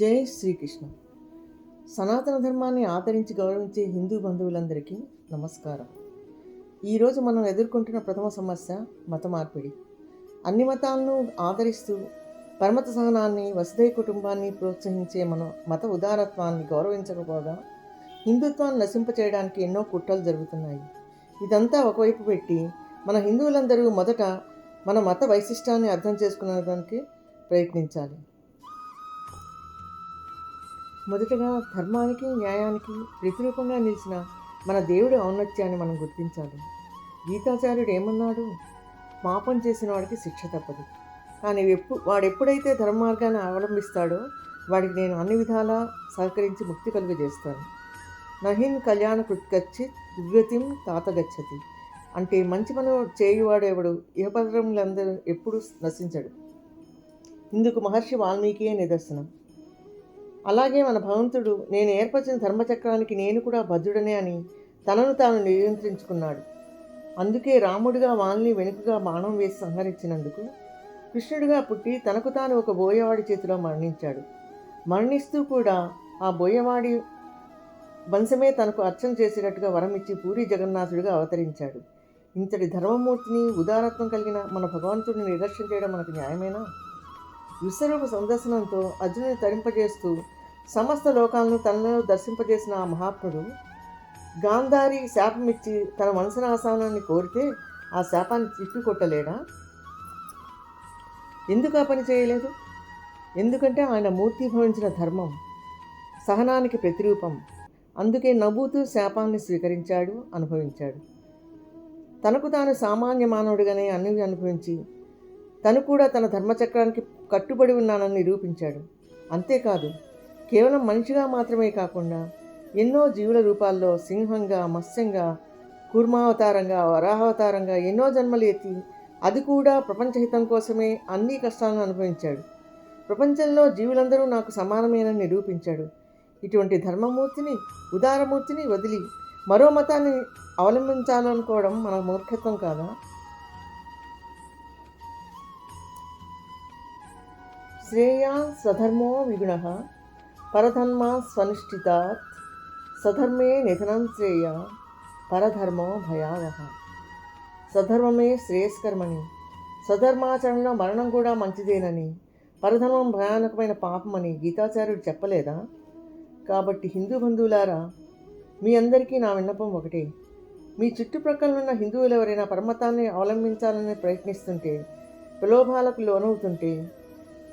జై శ్రీకృష్ణ. సనాతన ధర్మాన్ని ఆదరించి గౌరవించే హిందూ బంధువులందరికీ నమస్కారం. ఈరోజు మనం ఎదుర్కొంటున్న ప్రథమ సమస్య మత మార్పిడి. అన్ని మతాలను ఆదరిస్తూ పరమత సహనాన్ని వసుదై కుటుంబాన్ని ప్రోత్సహించే మన మత ఉదారత్వాన్ని గౌరవించకపోగా హిందుత్వాన్ని నశింపచేయడానికి ఎన్నో కుట్రలు జరుగుతున్నాయి. ఇదంతా ఒకవైపు పెట్టి మన హిందువులందరూ మొదట మన మత వైశిష్టాన్ని అర్థం చేసుకునేదానికి ప్రయత్నించాలి. మొదటగా ధర్మానికి న్యాయానికి వ్యతిరేకంగా నిలిచిన మన దేవుడి ఔన్నత్యాన్ని మనం గుర్తించాలి. గీతాచార్యుడు ఏమన్నాడు? పాపం చేసిన వాడికి శిక్ష తప్పదు. కానీ ఎప్పు వాడు ఎప్పుడైతే ధర్మ మార్గాన్ని అవలంబిస్తాడో వాడికి నేను అన్ని విధాలా సహకరించి ముక్తి కలుగజేస్తాను. నహిన్ కళ్యాణ కృత్కచ్చి దుర్గతిం తాతగచ్చతి. అంటే మంచి పని చేయువాడు ఎవడు? ఇహపరంలందరూ ఎప్పుడూ నశించడు. ఇందుకు మహర్షి వాల్మీకియే నిదర్శనం. అలాగే మన భగవంతుడు నేను ఏర్పరిచిన ధర్మచక్రానికి నేను కూడా భద్రుడనే అని తనను తాను నియంత్రించుకున్నాడు. అందుకే రాముడిగా వాల్ని వెనుకగా బాణం వేసి సంహరించినందుకు కృష్ణుడిగా పుట్టి తనకు తాను ఒక బోయవాడి చేతిలో మరణించాడు. మరణిస్తూ కూడా ఆ బోయవాడి వంశమే తనకు అర్చన చేసేటట్టుగా వరం ఇచ్చి పూరి జగన్నాథుడిగా అవతరించాడు. ఇంతటి ధర్మమూర్తిని ఉదారత్వం కలిగిన మన భగవంతుడిని నిదర్శనం చేయడం మనకు న్యాయమేనా? విశ్వరూప సందర్శనంతో అర్జునుని తరింపజేస్తూ సమస్త లోకాలను తనలో దర్శింపజేసిన ఆ మహాత్ముడు గాంధారి శాపమిచ్చి తన మనసునాశానాన్ని కోరితే ఆ శాపాన్ని తిప్పికొట్టలేడా ఎందుకు ఆ పని చేయలేదు? ఎందుకంటే ఆయన మూర్తి భవించిన ధర్మం సహనానికి ప్రతిరూపం. అందుకే నవ్వుతూ శాపాన్ని స్వీకరించాడు అనుభవించాడు. తనకు తాను సామాన్య మానవుడిగానే అన్ని అనుభవించి తను కూడా తన ధర్మచక్రానికి కట్టుబడి ఉన్నానని నిరూపించాడు. అంతేకాదు కేవలం మనిషిగా మాత్రమే కాకుండా ఎన్నో జీవుల రూపాల్లో సింహంగా మత్స్యంగా కూర్మావతారంగా వరాహావతారంగా ఎన్నో జన్మలు ఎత్తి అది కూడా ప్రపంచహితం కోసమే అన్ని కష్టాలను అనుభవించాడు. ప్రపంచంలో జీవులందరూ నాకు సమానమేనని నిరూపించాడు. ఇటువంటి ధర్మమూర్తిని ఉదారమూర్తిని వదిలి మరో మతాన్ని అవలంబించాలనుకోవడం మన మూర్ఖత్వం కాదా? శ్రేయా స్వధర్మో విగుణ పరధర్మ స్వనుష్ఠితాత్ సధర్మే నిధనం శ్రేయ పరధర్మో భయావహ సధర్మమే శ్రేయస్కరమని సధర్మాచరణలో మరణం కూడా మంచిదేనని పరధర్మం భయానకమైన పాపమని గీతాచార్యుడు చెప్పలేదా? కాబట్టి హిందూ బంధువులారా మీ అందరికీ నా విన్నపం ఒకటే. మీ చుట్టుప్రక్కల ఉన్న హిందువులు ఎవరైనా పరమతాన్ని అవలంబించాలని ప్రయత్నిస్తుంటే ప్రలోభాలకు లోనవుతుంటే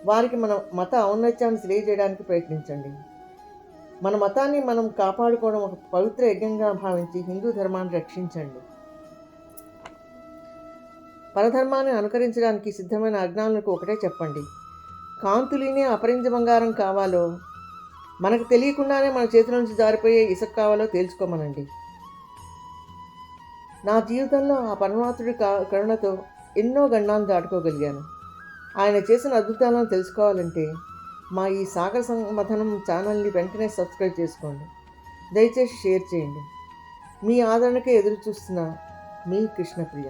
వారికి మన మత ఔన్నత్యాన్ని తెలియజేయడానికి ప్రయత్నించండి. మన మతాన్ని మనం కాపాడుకోవడం ఒక పవిత్ర యజ్ఞంగా భావించి హిందూ ధర్మాన్ని రక్షించండి. పరధర్మాన్ని అనుకరించడానికి సిద్ధమైన అజ్ఞానులకు ఒకటే చెప్పండి. కాంతులినే అపరించ బంగారం కావాలో మనకు తెలియకుండానే మన చేతుల నుంచి జారిపోయే ఇసుక కావాలో తేల్చుకోమనండి. నా జీవితంలో ఆ పరమాత్ముడి కరుణతో ఎన్నో గండాలను దాటుకోగలిగాను. ఆయన చేసిన అద్భుతాలను తెలుసుకోవాలంటే మా ఈ సాగర సంమథనం ఛానల్ని వెంటనే సబ్స్క్రైబ్ చేసుకోండి. దయచేసి షేర్ చేయండి. మీ ఆదరణకే ఎదురు చూస్తున్న మీ కృష్ణప్రియ.